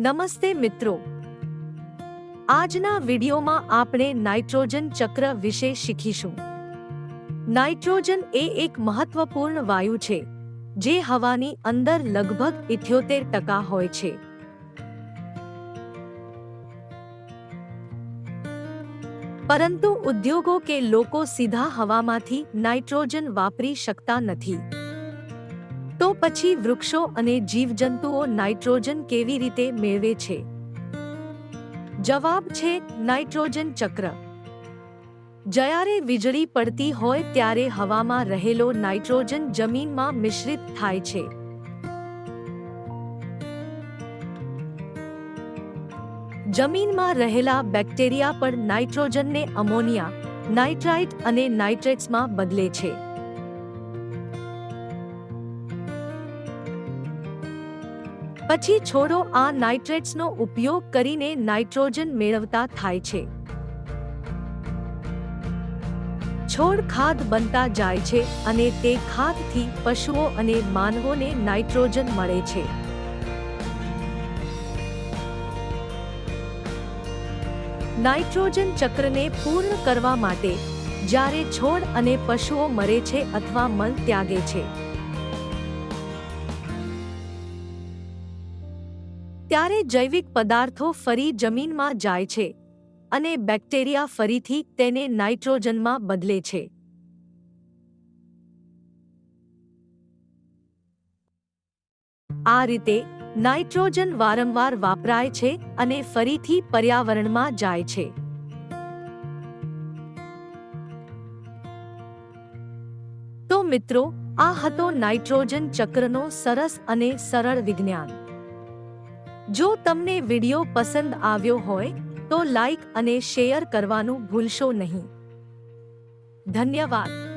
નમસ્તે મિત્રો. આજના વિડીયોમાં આપણે નાઇટ્રોજન ચક્ર વિશે શીખીશું. નાઇટ્રોજન એ એક મહત્વપૂર્ણ વાયુ છે, જે હવાની અંદર લગભગ ઇથ્યોતેર ટકા હોય છે. પરંતુ ઉદ્યોગો કે લોકો સીધા હવામાંથી નાઇટ્રોજન વાપરી શકતા નથી. તો પછી વૃક્ષો અને જીવજંતુઓ નાઇટ્રોજન કેવી રીતે મેળવે છે? જવાબ છે નાઇટ્રોજન ચક્ર. જ્યારે વીજળી પડતી હોય ત્યારે હવામાં રહેલો નાઇટ્રોજન જમીનમાં મિશ્રિત થાય છે. જમીનમાં રહેલા બેક્ટેરિયા પણ નાઇટ્રોજનને અમોનિયા, નાઇટ્રાઇટ અને નાઇટ્રેટ્સમાં બદલે છે. પછી છોડો આ નાઇટ્રેટ્સનો ઉપયોગ કરીને નાઇટ્રોજન મેળવતા થાય છે. છોડ ખાદ બનતા જાય છે અને તે ખાદથી પશુઓ અને માનવોને નાઇટ્રોજન મળે છે. નાઇટ્રોજન ચક્રને પૂર્ણ કરવા માટે જ્યારે છોડ અને પશુઓ મરે છે અથવા મલ ત્યાગે છે ત્યારે જૈવિક પદાર્થો ફરી જમીનમાં જાય છે અને બેક્ટેરિયા ફરીથી તેને નાઇટ્રોજનમાં બદલે છે. આ રીતે નાઇટ્રોજન વારંવાર વાપરાય છે અને ફરીથી પર્યાવરણમાં જાય છે. તો મિત્રો, આ હતો નાઇટ્રોજન ચક્રનો સરસ અને સરળ વિજ્ઞાન. જો તમને વિડિયો પસંદ આવ્યો હોય તો લાઈક અને શેર કરવાનું ભૂલશો નહીં. ધન્યવાદ.